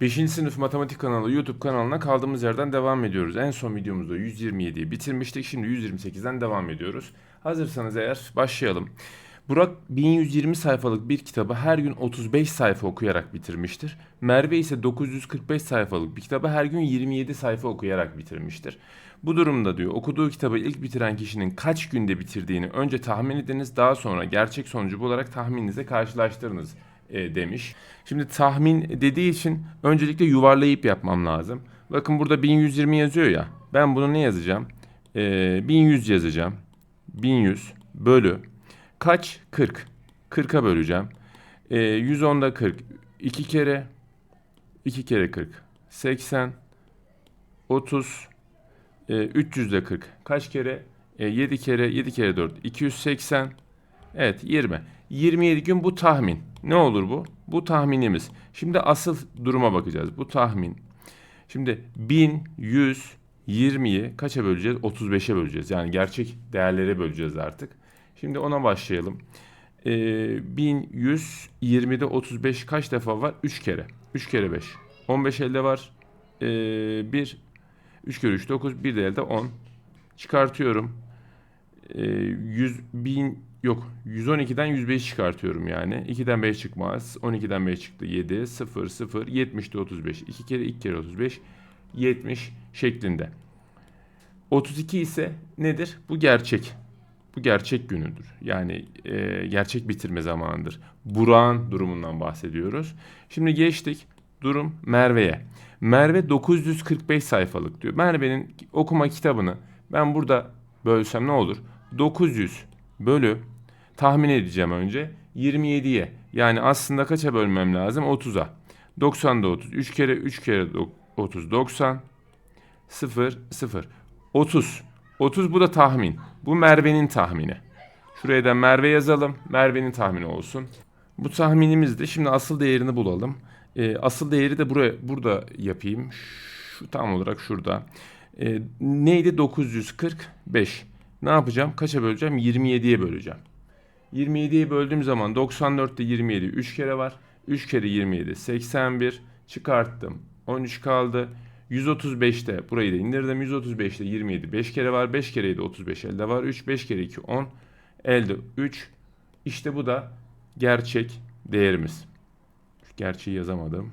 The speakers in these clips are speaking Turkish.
5. sınıf matematik kanalı YouTube kanalına kaldığımız yerden devam ediyoruz. En son videomuzda 127'yi bitirmiştik. Şimdi 128'den devam ediyoruz. Hazırsanız eğer başlayalım. Burak 1120 sayfalık bir kitabı her gün 35 sayfa okuyarak bitirmiştir. Merve ise 945 sayfalık bir kitabı her gün 27 sayfa okuyarak bitirmiştir. Bu durumda diyor okuduğu kitabı ilk bitiren kişinin kaç günde bitirdiğini önce tahmin ediniz daha sonra gerçek sonucu bularak tahmininize karşılaştırınız e, demiş. Şimdi tahmin dediği için öncelikle yuvarlayıp yapmam lazım. Bakın burada 1120 yazıyor ya. Ben bunu ne yazacağım? E, 1100 yazacağım. 1100 bölü kaç? 40. 40'a böleceğim. E, 110'da 40. 2 kere 2 kere 40. 80 30 e, 300'de 40. Kaç kere? E, 7 kere 7 kere 4. 280 Evet 20. 27 gün bu tahmin. Ne olur bu? Bu tahminimiz. Şimdi asıl duruma bakacağız. Bu tahmin. Şimdi 1120'yi kaça böleceğiz? 35'e böleceğiz. Yani gerçek değerlere böleceğiz artık. Şimdi ona başlayalım. Ee, 1120'de 35 kaç defa var? 3 kere. 3 kere 5. 15 elde var. Ee, 1 3 kere 3 9 bir de elde 10. Çıkartıyorum. Ee, 100 bin yok 112'den 105 çıkartıyorum yani. 2'den 5 çıkmaz. 12'den 5 çıktı 7 0 0 70'de 35. 2 kere 2 kere 35 70 şeklinde. 32 ise nedir? Bu gerçek. Bu gerçek günüdür. Yani e, gerçek bitirme zamanıdır. Burak'ın durumundan bahsediyoruz. Şimdi geçtik durum Merve'ye. Merve 945 sayfalık diyor. Merve'nin okuma kitabını ben burada bölsem ne olur? 900 bölü tahmin edeceğim önce 27'ye. Yani aslında kaça bölmem lazım? 30'a. 90'da 30. 3 kere 3 kere dok- 30 90 0 0 30. 30 bu da tahmin. Bu Merve'nin tahmini. Şuraya da Merve yazalım. Merve'nin tahmini olsun. Bu tahminimizde şimdi asıl değerini bulalım. Ee, asıl değeri de buraya burada yapayım. Şu tam olarak şurada. Ee, neydi 945? Ne yapacağım? Kaça böleceğim? 27'ye böleceğim. 27'ye böldüğüm zaman 94'te 27 3 kere var. 3 kere 27 81 çıkarttım. 13 kaldı. 135'te burayı da indirdim. 135'te 27 5 kere var. 5 kere 7 35 elde var. 3 5 kere 2 10 elde 3. İşte bu da gerçek değerimiz. Şu gerçeği yazamadım.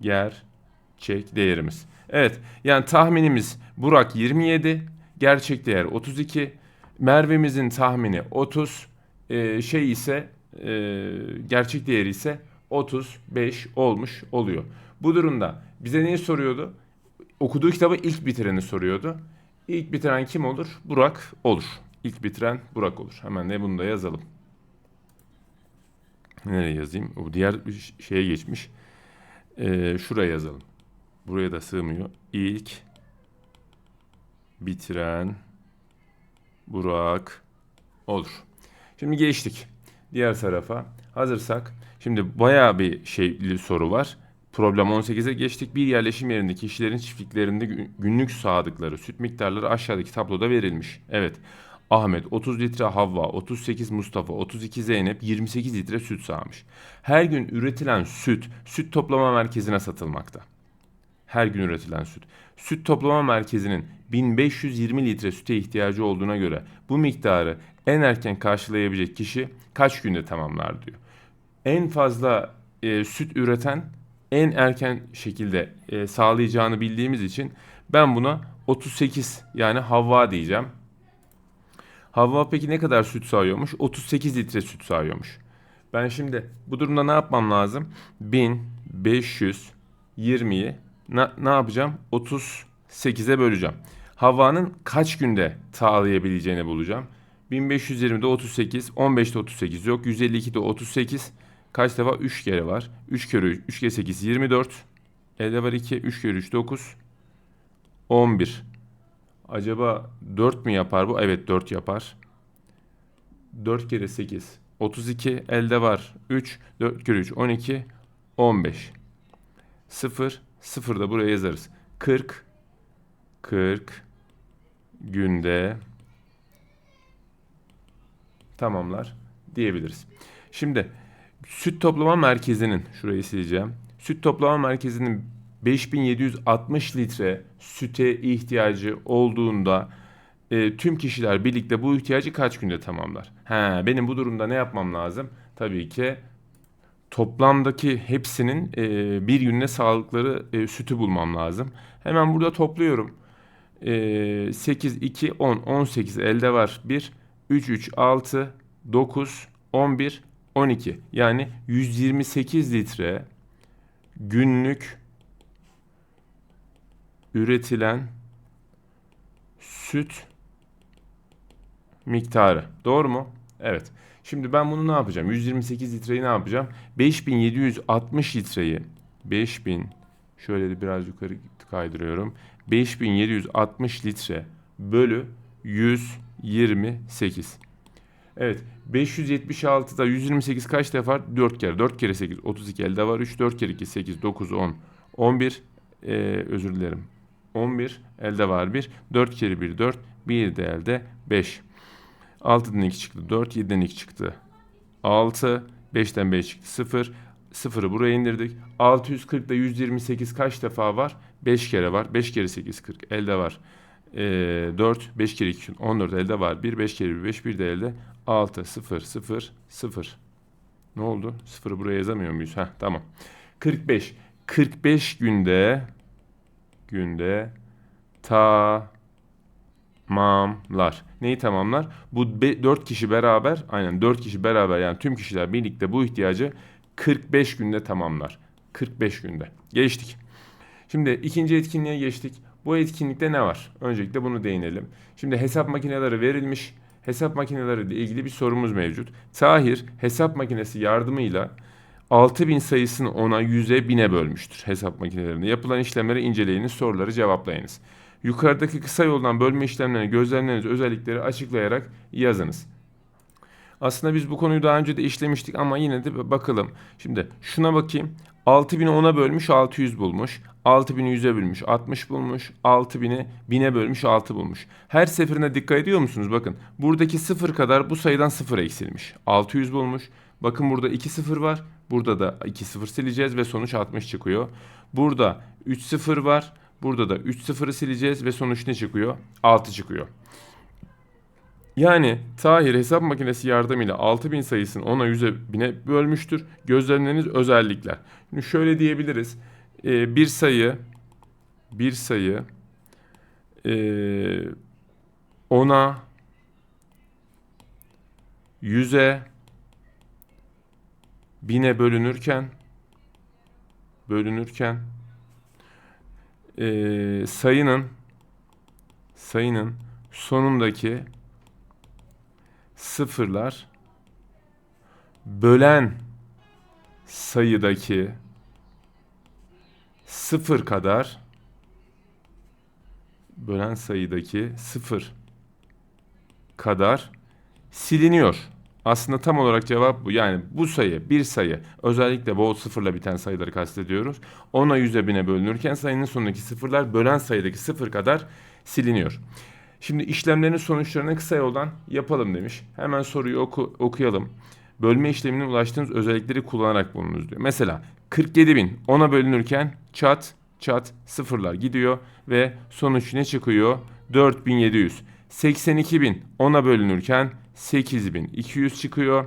Gerçek değerimiz. Evet yani tahminimiz Burak 27. Gerçek değer 32. Merve'mizin tahmini 30. Ee, şey ise e, gerçek değeri ise 35 olmuş oluyor. Bu durumda bize neyi soruyordu? Okuduğu kitabı ilk bitireni soruyordu. İlk bitiren kim olur? Burak olur. İlk bitiren Burak olur. Hemen de bunu da yazalım. Nereye yazayım? O diğer şeye geçmiş. Ee, şuraya yazalım. Buraya da sığmıyor. İlk bitiren Burak olur. Şimdi geçtik diğer tarafa. Hazırsak şimdi bayağı bir şeyli soru var. Problem 18'e geçtik. Bir yerleşim yerindeki kişilerin çiftliklerinde gü- günlük sağdıkları süt miktarları aşağıdaki tabloda verilmiş. Evet. Ahmet 30 litre Havva, 38 Mustafa, 32 Zeynep 28 litre süt sağmış. Her gün üretilen süt süt toplama merkezine satılmakta. Her gün üretilen süt. Süt toplama merkezinin 1520 litre süte ihtiyacı olduğuna göre bu miktarı en erken karşılayabilecek kişi kaç günde tamamlar diyor. En fazla e, süt üreten en erken şekilde e, sağlayacağını bildiğimiz için ben buna 38 yani Havva diyeceğim. Havva peki ne kadar süt sağıyormuş? 38 litre süt sağıyormuş. Ben şimdi bu durumda ne yapmam lazım? 1520'yi ne, ne yapacağım? 38'e böleceğim. Havva'nın kaç günde sağlayabileceğini bulacağım. 1520'de 38, 15'te 38 yok. 152'de 38. Kaç defa? 3 kere var. 3 kere 3, 3 kere 8 24. Elde var 2, 3 kere 3 9. 11. Acaba 4 mü yapar bu? Evet 4 yapar. 4 kere 8 32 elde var 3 4 kere 3 12 15 0 0 da buraya yazarız 40 40 günde tamamlar diyebiliriz. Şimdi süt toplama merkezinin şurayı sileceğim. süt toplama merkezinin 5760 litre süte ihtiyacı olduğunda e, tüm kişiler birlikte bu ihtiyacı kaç günde tamamlar? He, benim bu durumda ne yapmam lazım? Tabii ki toplamdaki hepsinin e, bir günde sağlıkları e, sütü bulmam lazım. Hemen burada topluyorum. E, 8, 2, 10, 18 elde var. 1, 3, 3, 6, 9, 11, 12. Yani 128 litre günlük üretilen süt miktarı. Doğru mu? Evet. Şimdi ben bunu ne yapacağım? 128 litreyi ne yapacağım? 5760 litreyi 5000 şöyle de biraz yukarı kaydırıyorum. 5760 litre bölü 128. Evet. 576'da 128 kaç defa var? 4 kere. 4 kere 8 32 elde var. 3 4 kere 2 8 9 10 11 ee, özür dilerim. 11 elde var 1. 4 kere 1 4. 1 de elde 5. 6'dan 2 çıktı 4. 7'den 2 çıktı 6. 5'ten 5 çıktı 0. 0'ı buraya indirdik. 640'da 128 kaç defa var? 5 kere var. 5 kere 8 40 elde var. Ee, 4 5 kere 2 14 elde var. 1 5 kere 1 5 1 de elde 6 0 0 0. Ne oldu? 0'ı buraya yazamıyor muyuz? Heh tamam. 45 45 günde günde tamamlar. Neyi tamamlar? Bu 4 kişi beraber, aynen 4 kişi beraber yani tüm kişiler birlikte bu ihtiyacı 45 günde tamamlar. 45 günde. Geçtik. Şimdi ikinci etkinliğe geçtik. Bu etkinlikte ne var? Öncelikle bunu değinelim. Şimdi hesap makineleri verilmiş. Hesap makineleri ile ilgili bir sorumuz mevcut. Tahir hesap makinesi yardımıyla 6000 sayısını 10'a 100'e 1000'e bölmüştür hesap makinelerinde. Yapılan işlemleri inceleyiniz, soruları cevaplayınız. Yukarıdaki kısa yoldan bölme işlemlerini gözlemleriniz özellikleri açıklayarak yazınız. Aslında biz bu konuyu daha önce de işlemiştik ama yine de bakalım. Şimdi şuna bakayım. 6000'i 10'a bölmüş 600 bulmuş. 6000'i 100'e bölmüş 60 bulmuş. 6000'i 1000'e bölmüş 6 bulmuş. Her seferinde dikkat ediyor musunuz? Bakın buradaki sıfır kadar bu sayıdan sıfır eksilmiş. 600 bulmuş. Bakın burada 2 sıfır var. Burada da 2 sıfır sileceğiz ve sonuç 60 çıkıyor. Burada 3 sıfır var. Burada da 3 sıfırı sileceğiz ve sonuç ne çıkıyor? 6 çıkıyor. Yani Tahir hesap makinesi yardımıyla 6000 sayısını 10'a 100'e 1000'e bölmüştür. Gözlemleriniz özellikler. Şimdi şöyle diyebiliriz. Ee, bir sayı bir sayı e, 10'a 100'e 1000'e bölünürken bölünürken e, sayının sayının sonundaki sıfırlar bölen sayıdaki sıfır kadar bölen sayıdaki sıfır kadar siliniyor. Aslında tam olarak cevap bu. Yani bu sayı, bir sayı, özellikle bol sıfırla biten sayıları kastediyoruz. 10'a 100'e 1000'e bölünürken sayının sonundaki sıfırlar bölen sayıdaki sıfır kadar siliniyor. Şimdi işlemlerin sonuçlarını kısa yoldan yapalım demiş. Hemen soruyu oku, okuyalım. Bölme işlemine ulaştığınız özellikleri kullanarak bulunuz diyor. Mesela 47.000 10'a bölünürken çat çat sıfırlar gidiyor ve sonuç ne çıkıyor? 4700. 82.000 10'a bölünürken 8200 çıkıyor.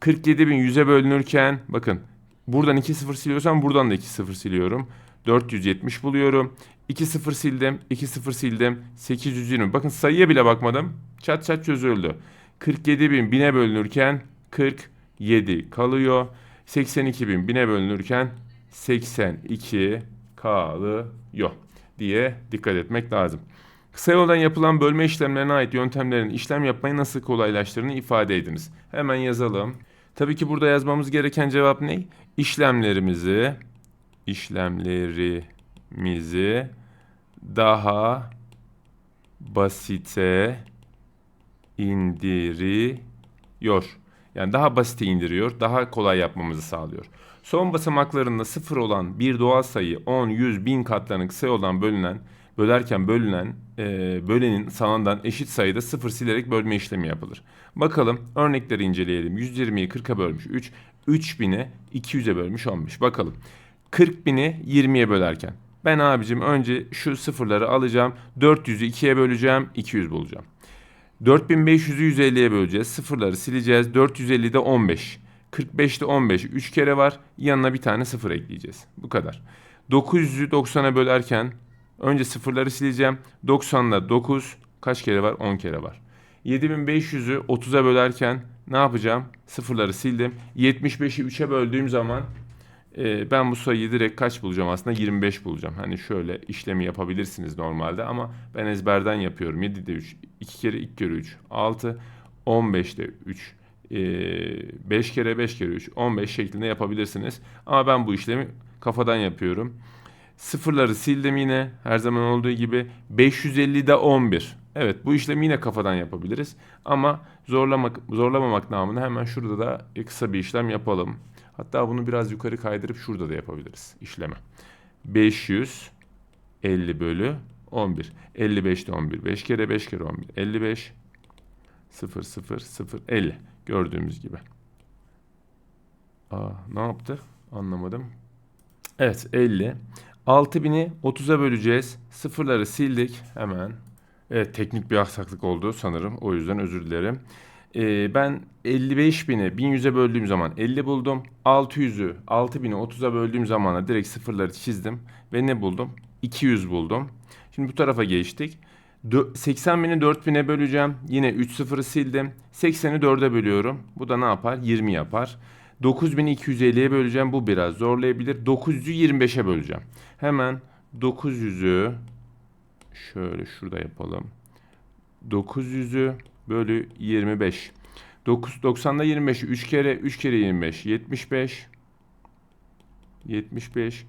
47.100'e bölünürken bakın buradan 2 sıfır siliyorsam buradan da 2 sıfır siliyorum. 470 buluyorum. 2 sıfır sildim, 2 sıfır sildim. 820. Bakın sayıya bile bakmadım. Çat çat çözüldü. 47.000 1000'e bölünürken 47 kalıyor. 82.000 1000'e bölünürken 82 kalıyor diye dikkat etmek lazım. Kısa yoldan yapılan bölme işlemlerine ait yöntemlerin işlem yapmayı nasıl kolaylaştırdığını ifade ediniz. Hemen yazalım. Tabii ki burada yazmamız gereken cevap ne? İşlemlerimizi işlemlerimizi daha basite indiriyor. Yani daha basite indiriyor, daha kolay yapmamızı sağlıyor. Son basamaklarında sıfır olan bir doğal sayı 10, 100, 1000 katlarının kısa yoldan bölünen, bölerken bölünen, e, bölenin sağından eşit sayıda sıfır silerek bölme işlemi yapılır. Bakalım örnekleri inceleyelim. 120'yi 40'a bölmüş 3, 3000'e 200'e bölmüş 15. Bakalım. 40 bini 20'ye bölerken. Ben abicim önce şu sıfırları alacağım. 400'ü 2'ye böleceğim. 200 bulacağım. 4500'ü 150'ye böleceğiz. Sıfırları sileceğiz. 450'de 15. 45'te 15. 3 kere var. Yanına bir tane sıfır ekleyeceğiz. Bu kadar. 900'ü 90'a bölerken önce sıfırları sileceğim. 90'da 9 kaç kere var? 10 kere var. 7500'ü 30'a bölerken ne yapacağım? Sıfırları sildim. 75'i 3'e böldüğüm zaman e, ben bu sayıyı direkt kaç bulacağım aslında? 25 bulacağım. Hani şöyle işlemi yapabilirsiniz normalde ama ben ezberden yapıyorum. 7'de 3, 2 kere 2 kere 3, 6, 15'te 3, e, 5 kere 5 kere 3, 15 şeklinde yapabilirsiniz. Ama ben bu işlemi kafadan yapıyorum. Sıfırları sildim yine her zaman olduğu gibi 550'de 11. Evet bu işlemi yine kafadan yapabiliriz. Ama zorlamak, zorlamamak namına hemen şurada da kısa bir işlem yapalım. Hatta bunu biraz yukarı kaydırıp şurada da yapabiliriz işlemi. 550 bölü 11. 55'te 11. 5 kere 5 kere 11. 55 0 0 0 50. Gördüğümüz gibi. Aa, ne yaptı? Anlamadım. Evet 50. 6000'i 30'a böleceğiz. Sıfırları sildik hemen. Evet teknik bir aksaklık oldu sanırım. O yüzden özür dilerim. Ee, ben 55.000'i 1100'e böldüğüm zaman 50 buldum. 600'ü 6000'i 30'a böldüğüm zaman direkt sıfırları çizdim. Ve ne buldum? 200 buldum. Şimdi bu tarafa geçtik. 80.000'i 4000'e böleceğim. Yine 3 sıfırı sildim. 80'i 4'e bölüyorum. Bu da ne yapar? 20 yapar. 9250'ye böleceğim. Bu biraz zorlayabilir. 900'ü 25'e böleceğim. Hemen 900'ü şöyle şurada yapalım. 900'ü bölü 25. 9, 90'da 25'i 3 kere 3 kere 25 75 75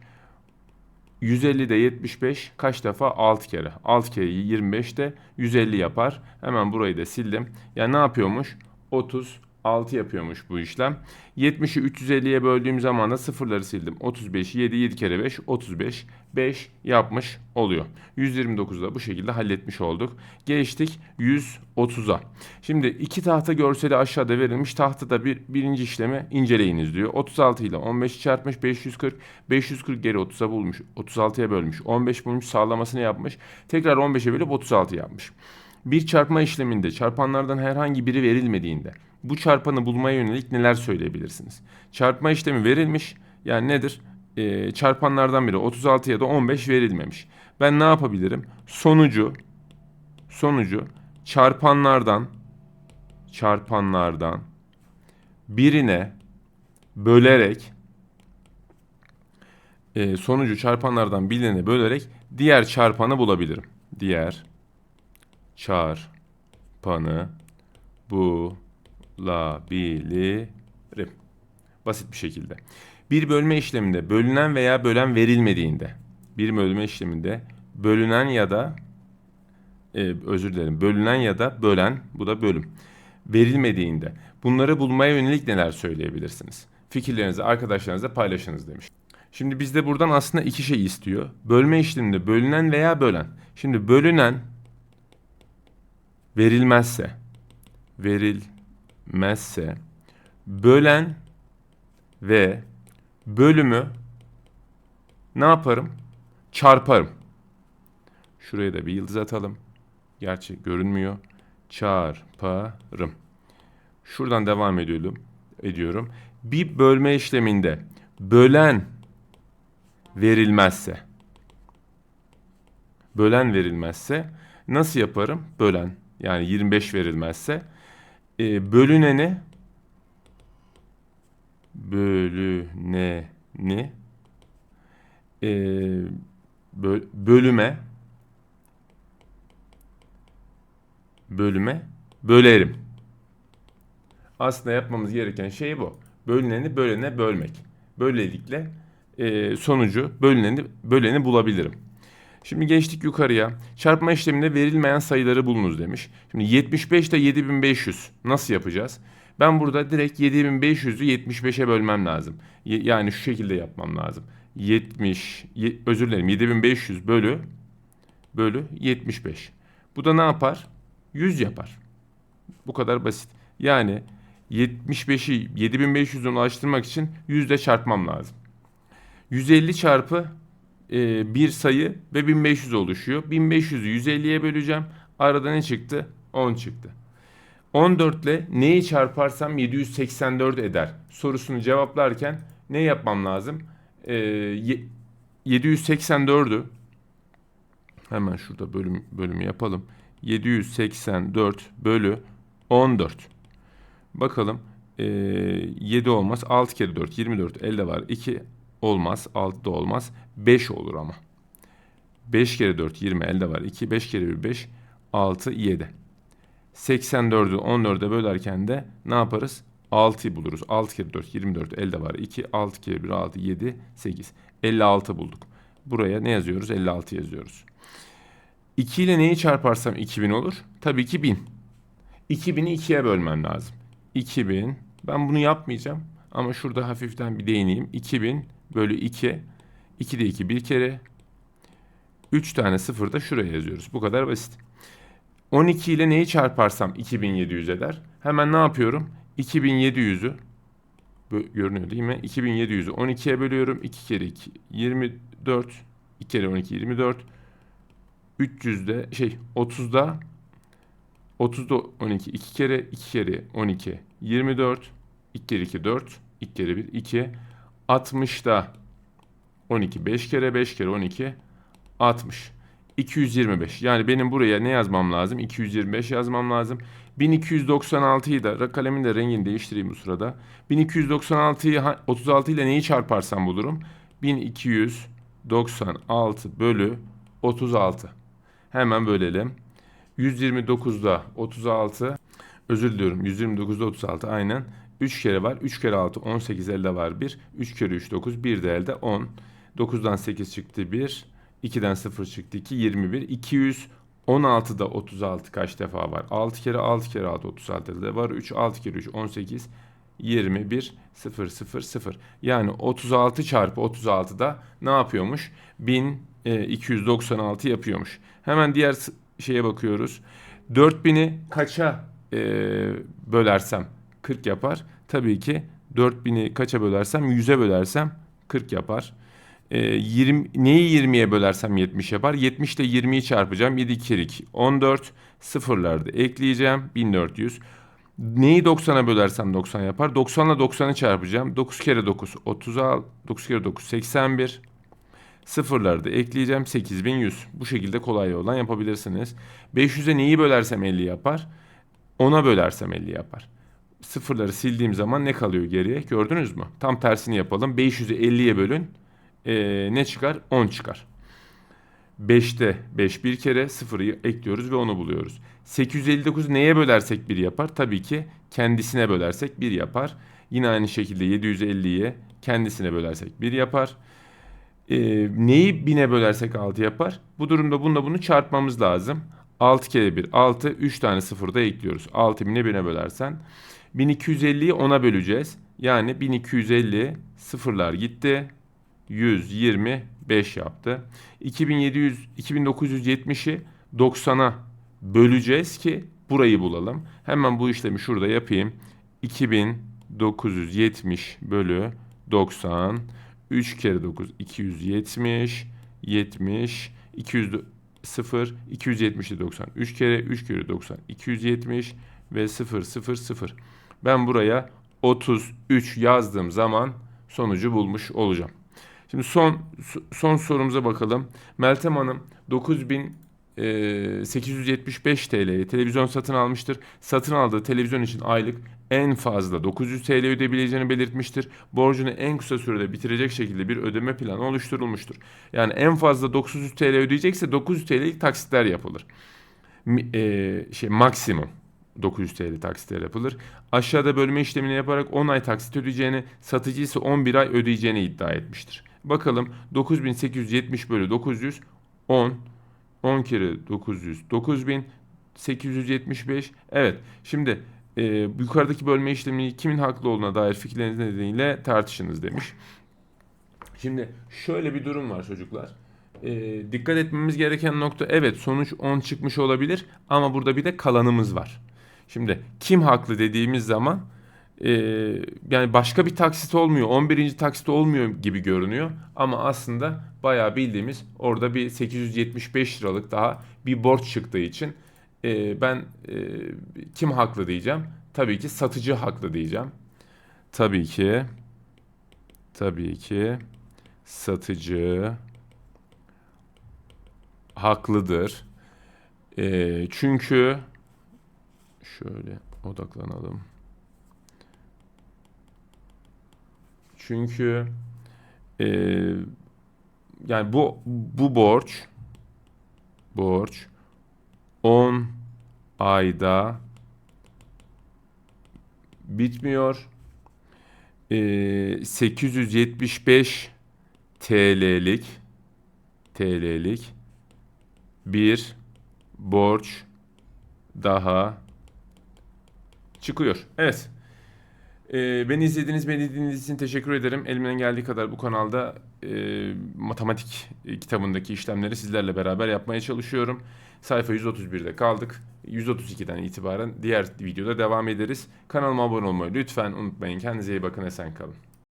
150'de 75 kaç defa? 6 kere. 6 kere 25 de 150 yapar. Hemen burayı da sildim. Yani ne yapıyormuş? 30 6 yapıyormuş bu işlem. 70'i 350'ye böldüğüm zaman da sıfırları sildim. 35, 7, 7 kere 5, 35, 5 yapmış oluyor. 129'da bu şekilde halletmiş olduk. Geçtik 130'a. Şimdi iki tahta görseli aşağıda verilmiş. Tahtada bir, birinci işlemi inceleyiniz diyor. 36 ile 15 çarpmış 540. 540 geri 30'a bulmuş. 36'ya bölmüş. 15 bulmuş sağlamasını yapmış. Tekrar 15'e bölüp 36 yapmış. Bir çarpma işleminde çarpanlardan herhangi biri verilmediğinde bu çarpanı bulmaya yönelik neler söyleyebilirsiniz? Çarpma işlemi verilmiş. Yani nedir? Ee, çarpanlardan biri 36 ya da 15 verilmemiş. Ben ne yapabilirim? Sonucu sonucu çarpanlardan çarpanlardan birine bölerek e, sonucu çarpanlardan birine bölerek diğer çarpanı bulabilirim. Diğer çarpanı bulabilirim. Basit bir şekilde. Bir bölme işleminde bölünen veya bölen verilmediğinde bir bölme işleminde bölünen ya da e, özür dilerim bölünen ya da bölen bu da bölüm verilmediğinde bunları bulmaya yönelik neler söyleyebilirsiniz? Fikirlerinizi arkadaşlarınızla paylaşınız demiş. Şimdi bizde buradan aslında iki şey istiyor. Bölme işleminde bölünen veya bölen. Şimdi bölünen verilmezse verilmezse bölen ve bölümü ne yaparım? Çarparım. Şuraya da bir yıldız atalım. Gerçi görünmüyor. Çarparım. Şuradan devam ediyorum. Ediyorum. Bir bölme işleminde bölen verilmezse bölen verilmezse nasıl yaparım? Bölen yani 25 verilmezse e, bölüneni bölüneni e, böl, bölüme bölüme bölerim. Aslında yapmamız gereken şey bu. Bölüneni bölene bölmek. Böylelikle e, sonucu bölüneni böleni bulabilirim. Şimdi geçtik yukarıya. Çarpma işleminde verilmeyen sayıları bulunuz demiş. Şimdi 75 ile 7500 nasıl yapacağız? Ben burada direkt 7500'ü 75'e bölmem lazım. Yani şu şekilde yapmam lazım. 70 özür dilerim 7500 bölü bölü 75. Bu da ne yapar? 100 yapar. Bu kadar basit. Yani 75'i 7500'e ulaştırmak için 100 ile çarpmam lazım. 150 çarpı e, bir sayı ve 1500 oluşuyor. 1500'ü 150'ye böleceğim. Arada ne çıktı? 10 çıktı. 14 ile neyi çarparsam 784 eder sorusunu cevaplarken ne yapmam lazım? Ye- 784'ü hemen şurada bölüm bölümü yapalım. 784 bölü 14. Bakalım ee, 7 olmaz. 6 kere 4 24 elde var. 2 olmaz. 6 da olmaz. 5 olur ama. 5 kere 4 20 elde var. 2 5 kere 1 5 6 7. 84'ü 14'e bölerken de ne yaparız? 6'yı buluruz. 6 kere 4 24 elde var. 2 6 kere 1 6 7 8. 56 bulduk. Buraya ne yazıyoruz? 56 yazıyoruz. 2 ile neyi çarparsam 2000 olur? Tabii ki 1000. 2000'i 2'ye bölmem lazım. 2000 ben bunu yapmayacağım ama şurada hafiften bir değineyim. 2000 bölü 2 2 de 2 bir kere 3 tane sıfır da şuraya yazıyoruz. Bu kadar basit. 12 ile neyi çarparsam 2700 eder. Hemen ne yapıyorum? 2700'ü bö- görünüyor değil mi? 2700'ü 12'ye bölüyorum. 2 kere 2 24 2 kere 12 24 300'de şey 30'da 30'da 12 2 kere 2 kere 12 24 2 kere 2 4 2 kere 1 2 60'da 12 5 kere 5 kere 12 60 225 yani benim buraya ne yazmam lazım? 225 yazmam lazım. 1296'yı da kalemin de rengini değiştireyim bu sırada. 1296'yı ha- 36 ile neyi çarparsam bulurum? 1296 bölü 36 hemen bölelim. 129'da 36 özür diliyorum. 129'da 36 aynen 3 kere var 3 kere 6 18 elde var 1 3 kere 3 9 1 de elde 10 9'dan 8 çıktı 1 2'den 0 çıktı 2 21 216'da 36 kaç defa var? 6 kere 6 kere 6 36 elde var. 3 6 kere 3 18 21 0 0 0 yani 36 çarpı 36'da ne yapıyormuş? 1296 yapıyormuş. Hemen diğer şeye bakıyoruz. 4000'i kaça e, bölersem 40 yapar tabii ki 4000'i kaça bölersem 100'e bölersem 40 yapar e, 20, neyi 20'ye bölersem 70 yapar 70 ile 20'yi çarpacağım 7 kere 2 14 sıfırlarda ekleyeceğim 1400 Neyi 90'a bölersem 90 yapar. 90 ile 90'ı çarpacağım. 9 kere 9 36. 9 kere 9 81. Sıfırları da ekleyeceğim. 8100. Bu şekilde kolay yoldan yapabilirsiniz. 500'e neyi bölersem 50 yapar. 10'a bölersem 50 yapar. Sıfırları sildiğim zaman ne kalıyor geriye? Gördünüz mü? Tam tersini yapalım. 500'ü 50'ye bölün. Ee, ne çıkar? 10 çıkar. 5'te 5 bir kere 0'ı ekliyoruz ve onu buluyoruz. 859 neye bölersek 1 yapar? Tabii ki kendisine bölersek 1 yapar. Yine aynı şekilde 750'ye kendisine bölersek 1 yapar. Ee, neyi 1000'e bölersek 6 yapar? Bu durumda bununla bunu çarpmamız lazım. 6 kere 1 6 3 tane 0 da ekliyoruz. 6000'e 1000'e bölersen 1250'yi 10'a böleceğiz. Yani 1250 sıfırlar gitti. 125 yaptı. 2700 2970'i 90'a böleceğiz ki burayı bulalım. Hemen bu işlemi şurada yapayım. 2970 bölü 90 3 kere 9 270 70 200 0 270'i 90 3 kere 3 kere 90 270 ve 0 0 0 ben buraya 33 yazdığım zaman sonucu bulmuş olacağım. Şimdi son son sorumuza bakalım. Meltem Hanım 9875 TL'ye televizyon satın almıştır. Satın aldığı televizyon için aylık en fazla 900 TL ödeyebileceğini belirtmiştir. Borcunu en kısa sürede bitirecek şekilde bir ödeme planı oluşturulmuştur. Yani en fazla 900 TL ödeyecekse 900 TL'lik taksitler yapılır. Eee, şey maksimum 900 TL taksitler yapılır. Aşağıda bölme işlemini yaparak 10 ay taksit ödeyeceğini, satıcı ise 11 ay ödeyeceğini iddia etmiştir. Bakalım 9870 bölü 900 10 10 kere 900 9875 evet şimdi e, yukarıdaki bölme işlemi kimin haklı olduğuna dair fikirleriniz nedeniyle tartışınız demiş. Şimdi şöyle bir durum var çocuklar. E, dikkat etmemiz gereken nokta evet sonuç 10 çıkmış olabilir ama burada bir de kalanımız var. Şimdi kim haklı dediğimiz zaman e, yani başka bir taksit olmuyor. 11. taksit olmuyor gibi görünüyor. Ama aslında bayağı bildiğimiz orada bir 875 liralık daha bir borç çıktığı için e, ben e, kim haklı diyeceğim? Tabii ki satıcı haklı diyeceğim. Tabii ki tabii ki satıcı haklıdır. E, çünkü şöyle odaklanalım. Çünkü e, yani bu bu borç borç 10 ayda bitmiyor. E, 875 TL'lik TL'lik bir borç daha çıkıyor. Evet. Ee, beni izlediğiniz, beni dinlediğiniz için teşekkür ederim. Elimden geldiği kadar bu kanalda e, matematik e, kitabındaki işlemleri sizlerle beraber yapmaya çalışıyorum. Sayfa 131'de kaldık. 132'den itibaren diğer videoda devam ederiz. Kanalıma abone olmayı lütfen unutmayın. Kendinize iyi bakın, esen kalın.